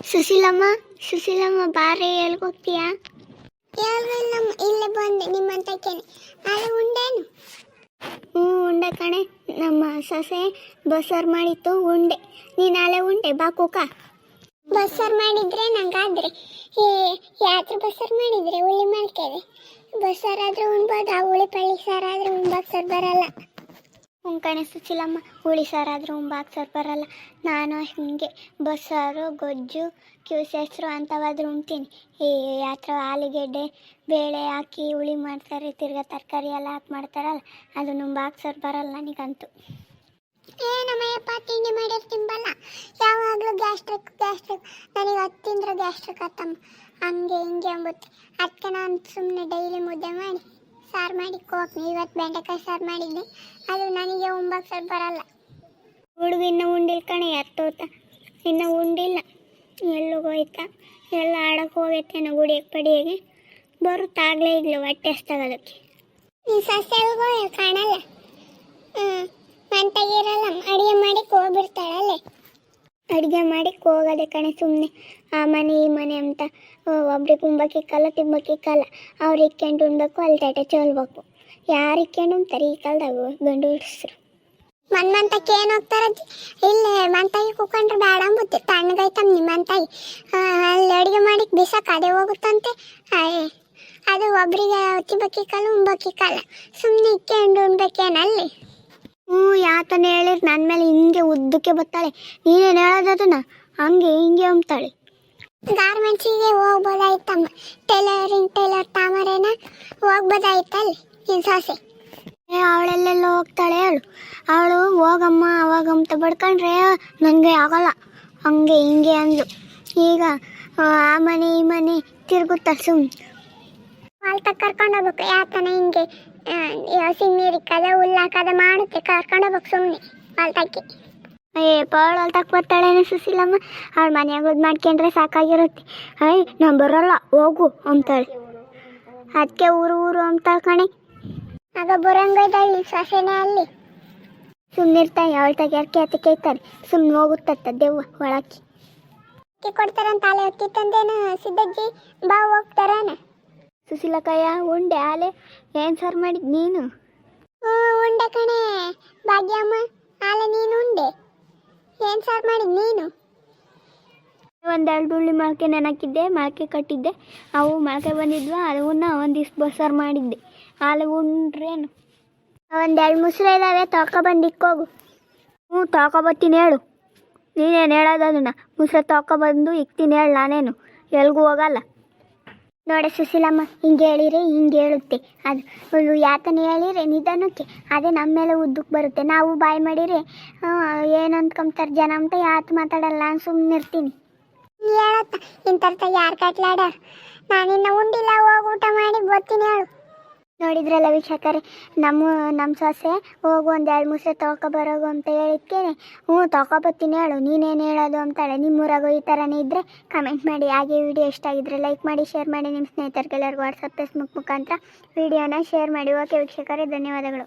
ಸುಶೀಲಮ್ಮ ಸುಶೀಲಮ್ಮ ಬಾರೆ ಎಲ್ಗೋಗ್ತೀಯಾ ನಮ್ಮ ಇಲ್ಲೇ ಬಂದೆ ಕೇಳಿ. ನಾಳೆ ಉಂಡೇನು? ಹ್ಞೂ ಉಂಡೆ ಕಣೆ ನಮ್ಮ ಸೊಸೆ ಬಸ್ಸಾರು ಮಾಡಿತ್ತು ಉಂಡೆ. ನೀನು ನಾಳೆ ಉಂಡೆ ಬಾ ಕೂಕ. ಬಸ್ಸಾರು ಮಾಡಿದ್ರೆ ನಂಗಾದ್ರೆ? ಏ ಯಾತ್ರ ಬಸ್ಸಾರು ಮಾಡಿದ್ರೆ ಹುಳಿ ಮಾಡ್ತೇವೆ ಬಸ್ಸಾರಾದ್ರೆ ಉಣ್ಬೋದು? ಆ ಹುಳಿ ಪಳ್ಳಿ ಸಾರಾದ್ರೆ ಉಣ್ಬಾಕ್ ಸರ್ ಬರಲ್ಲ. ಹ್ಞೂ ಕಣೆ ಸುಚಿಲಮ್ಮ ಹುಳಿ ಸಾರಾದ್ರೂ ಉಂಬಾಕ್ ಬರಲ್ಲ. ನಾನು ಹಿಂಗೆ ಬಸ್ಸಾರು ಗೊಜ್ಜು ಕ್ಯೂಸ್ ಹೆಸರು ಅಂಥವಾದ್ರೂ ಉಣ್ತೀನಿ. ಈ ಯಾತ್ರ ಆಲೂಗೆಡ್ಡೆ, ಬೇಳೆ ಹಾಕಿ ಹುಳಿ ಮಾಡ್ತಾರೆ, ತಿರ್ಗಾ ತರಕಾರಿ ಎಲ್ಲ ಹಾಕಿ ಮಾಡ್ತಾರಲ್ಲ, ಅದು ನುಂಬಾಕ್ ಬರಲ್ಲ ನನಗಂತೂ. ಏ ನಮ್ಮಯ್ಯಪ್ಪ ತಿಂಡಿ ಮಾಡಿರ್ ತಿಂಬಲ್ಲ? ಯಾವಾಗಲೂ ಗ್ಯಾಸ್ಟ್ರಿಕ್ ಗ್ಯಾಸ್ಟ್ರಿಕ್ ನನಗೆ ಹತ್ತು ಗ್ಯಾಸ್ಟ್ರಿಕ್ ಆತಮ್ಮ. ಹಂಗೆ ಹಿಂಗೆ ಅಂಬುತ್ತೆ ಅದಕ್ಕೆ ನಾನು ಸುಮ್ಮನೆ ಡೈಲಿ ಮುದ್ದೆ ಮಾಡಿ ಸಾರು ಮಾಡಿ ಕೋಕ್ನಿ ಇವತ್ತು ಬೆಂಡೆಕಾಯಿ ಸಾರು ಮಾಡಿದ್ದೆ. ಅದು ನನಗೆ ಒಂಬತ್ತು ಸರ್ ಬರಲ್ಲ. ಹುಡುಗ ಇನ್ನೂ ಉಂಡಿಲ್ಲ ಕಣೆ ಎತ್ತೋತ ಇನ್ನೂ ಉಂಡಿಲ್ಲ. ಎಲ್ಲಿಗೋಯ್ತಾ ಎಲ್ಲ ಆಡಕ್ಕೆ ನಾವು ಗುಡಿಯಕ್ಕೆ ಪಡಿಯಾಗೆ. ಬರುತ್ತಾಗಲೇ ಇಲ್ಲ ಹೊಟ್ಟೆ ಹಸ್ತಾಗದಕ್ಕೆ. ನೀನು ಸಸ್ಯ ಕಾಣಲ್ಲ. ಹ್ಞೂ ಮಂತಾಗಿರಲ್ಲ ಅಡುಗೆ ಮಾಡಿ ಹೋಗೋದೆ ಕಣೆ ಸುಮ್ಮನೆ ಆ ಮನೆ, ಈ ಮನೆ ಅಂತ. ಒಬ್ರಿಗೆ ಉಂಬಕ್ಕಿಕ್ಕಲ್ಲ ತಿಂಬಕ್ಕಿಕ್ಕಲ್ಲ ಅವ್ರು ಇಕ್ಕೊಂಡು ಉಣ್ಬೇಕು, ಅಲ್ಲಿ ತಟೆ ಚೋಲ್ಬೇಕು. ಯಾರು ಇಕ್ಕೊಂಡು ಉಣ್ತಾರೆ ಈ ಕಾಲದಾಗ ಗಂಡು ಹುಡ್ಸ್ರು. ಮನ್ ಮಂತಕ್ಕೆ ಏನು ಹೋಗ್ತಾರ ಇಲ್ಲ ಮಂತಾಗಿ ಕೂಕೊಂಡ್ರೆ ಬೇಡ ಅಂಬುತ್ತೆ. ತಣ್ಣಗೈತಮ್ಮ ನಿಮ್ಮ ಮಂತಾಗಿ ಅಲ್ಲಿ ಅಡುಗೆ ಮಾಡಿಕ್ ಬಿಸಕ್ಕೆ ಅದೇ ಹೋಗುತ್ತಂತೆ. ಅದು ಒಬ್ರಿಗೆ ತಿಂಬಕ್ಕಿಕ್ಕಲ್ಲ ಉಂಬಕ್ಕಿಕ್ಕಲ್ಲ ಸುಮ್ಮನೆ ಇಕ್ಕೊಂಡು ಉಣ್ಬೇಕೇನಲ್ಲಿ ಹ್ಞೂ ಯಾತನ ಹೇಳಿದ್ರೆ ನನ್ನ ಮೇಲೆ ಹಿಂಗೆ ಉದ್ದಕ್ಕೆ ಬರ್ತಾಳೆ. ನೀನೇನು ಹೇಳೋದನ್ನ ಹಂಗೆ ಹಿಂಗೆ ಅಂತಾಳೆ ಗಾರ್ಮೆಂಟ್ಸಿಗೆ ಹೋಗ್ಬೋದಾಯ್ತಮ್ಮ. ಟೈಲರಿಂಗ್ ಟೈಲರ್ ತಾಮರೇನ ಹೋಗ್ಬೋದಾಯ್ತಲ್ಲಿ ನಿನ್ನ ಸಾಸೆ? ಅವಳೆಲ್ಲೆಲ್ಲ ಹೋಗ್ತಾಳೆ ಅವಳು ಅವಳು ಹೋಗಮ್ಮ ಅವಾಗಂತ ಬಡ್ಕೊಂಡ್ರೆ ನನಗೆ ಆಗಲ್ಲ. ಹಂಗೆ ಹಿಂಗೆ ಅಂದ್ಲು. ಈಗ ಆ ಮನೆ ಈ ಮನೆ ತಿರುಗುತ್ತಾ ಸುಮ್ಮನೆ ಅಲ್ಲಿ ತಕ್ಕ ಕರ್ಕೊಂಡು ಹೋಗ್ಬೇಕು. ಯಾತನ ಹಿಂಗೆ ಹಸಿ ನೀರು ಕದ ಹುಲ್ಲಾಕದ ಮಾಡುತ್ತೆ. ಕರ್ಕೊಂಡು ಹೋಗ್ಬೇಕು ಸುಮ್ಮನೆ ಅಲ್ಲಿ ತಕ್ಕಿ ಏ ಪಾಳು ಅಲ್ಲಿ ತಕ್ಕ ಸುಶೀಲಮ್ಮ. ಅವಳ ಮನ್ಯಾಗ ಇದು ಮಾಡ್ಕೊಂಡ್ರೆ ಸಾಕಾಗಿರುತ್ತೆ. ಅಯ್ಯ ನಾನು ಬರೋಲ್ಲ ಹೋಗು ಅಂತಾಳೆ. ಅದಕ್ಕೆ ಊರು ಊರು ಅಂತಾಳೆ ಕಣೆ. ಆಗ ಬರಂಗೈದಳ್ಳಿ ಸೊಸೆನೇ ಅಲ್ಲಿ. ಸುಮ್ಮನಿರ್ತಾನೆ ಅವಳ ತಗ್ಯಾರ್ಕೆ ಅದಕ್ಕೆ ಇರ್ತಾರೆ ಸುಮ್ಮನೆ ಹೋಗುತ್ತತ್ತ ದೆವ್ವ ಒಳಕ್ಕೆ. ಕೊಡ್ತಾರಂತ ಅಲೆ ಅಕ್ಕಿ ತಂದೇನ ಸಿದ್ದಜ್ಜಿ ಬಾ, ಹೋಗ್ತಾರೇನ? ಸುಶೀಲಕ್ಕಯ್ಯ ಉಂಡೆ ಆಲೆ ಏನು ಸರ್ ಮಾಡಿದ್ ನೀನು? ಉಂಡೆ ಕಣೆ. ಭಾಗ್ಯಮ್ಮ ಆಲೆ ನೀನು ಉಂಡೆ. ಏನು ಸರ್ ಮಾಡಿದ್ ನೀನು? ಒಂದೆರಡು ಉಳ್ಳಿ ಮೊಳಕೆ ನೆನಕಿದ್ದೆ ಮೊಳಕೆ ಕಟ್ಟಿದ್ದೆ. ಅವು ಮೊಳಕೆ ಬಂದಿದ್ವ ಅದನ್ನ ಒಂದಿಷ್ಟು ಬಸ್ಸಾರು ಮಾಡಿದ್ದೆ. ಆಲೆ ಉಂಡ್ರೇನು ಒಂದೆರಡು ಮುಸ್ರೆ ಇದ್ದಾವೆ ತೊಳ್ಕೊಬಂದು ಇಕ್ಕೋಗು ಹ್ಞೂ ತೊಳ್ಕೊಬತ್ತೀನಿ ಹೇಳು. ನೀನೇನು ಹೇಳೋದು ಅದನ್ನ? ಮುಸ್ರೆ ತೊಳ್ಕೊಬಂದು ಇಕ್ತೀನಿ ಹೇಳು ನಾನೇನು. ಎಲ್ಗೂ ಹೋಗಲ್ಲ? ನೋಡಿ ಸುಶೀಲಮ್ಮ, ಹಿಂಗೆ ಹೇಳಿರಿ, ಹಿಂಗೆ ಹೇಳುತ್ತೆ. ಅದು ಯಾತನೆ ಹೇಳಿರಿ, ನಿಧಾನಕ್ಕೆ. ಅದೇ ನಮ್ಮ ಮೇಲೆ ಉದ್ದಕ್ಕೆ ಬರುತ್ತೆ. ನಾವು ಬಾಯಿ ಮಾಡಿರಿ ಏನು ಅಂದ್ಕೊಂತಾರೆ ಜನ ಅಂತ ಯಾತು ಮಾತಾಡಲ್ಲ, ನಾನು ಸುಮ್ಮನೆ ಇರ್ತೀನಿ. ಹೇಳತ್ತ, ಇಂಥರ್ಥ ಯಾರು ಕಟ್ಲಾಡ ನಾನಿನ್ನ ಉಂಡಿಲ್ಲ, ಹೋಗಿ ಊಟ ಮಾಡಿ, ಬರ್ತೀನಿ ಹೇಳು. ನೋಡಿದ್ರಲ್ಲ ವೀಕ್ಷಕರೇ, ನಮ್ಮ ನಮ್ಮ ಸೊಸೆ, ಹೋಗು ಒಂದು ಎರಡು ಮೂಸೆ ತೊಗೊಬರೋಗು ಅಂತ ಹೇಳಿದ್ಕೇನೆ. ಹ್ಞೂ ತೊಗೊಬತ್ತೀನಿ ಹೇಳು, ನೀನೇನು ಹೇಳೋದು ಅಂತಾಳೆ. ನಿಮ್ಮೂರಾಗು ಈ ಥರನೇ ಇದ್ದರೆ ಕಮೆಂಟ್ ಮಾಡಿ. ಹಾಗೆ ವಿಡಿಯೋ ಇಷ್ಟ ಆಗಿದ್ರೆ ಲೈಕ್ ಮಾಡಿ ಶೇರ್ ಮಾಡಿ. ನಿಮ್ಮ ಸ್ನೇಹಿತರಿಗೆಲ್ಲರಿಗೂ ವಾಟ್ಸಪ್ ಫೇಸ್ಬುಕ್ ಮುಖಾಂತರ ವಿಡಿಯೋನ ಶೇರ್ ಮಾಡಿ. ಓಕೆ ವೀಕ್ಷಕರೇ, ಧನ್ಯವಾದಗಳು.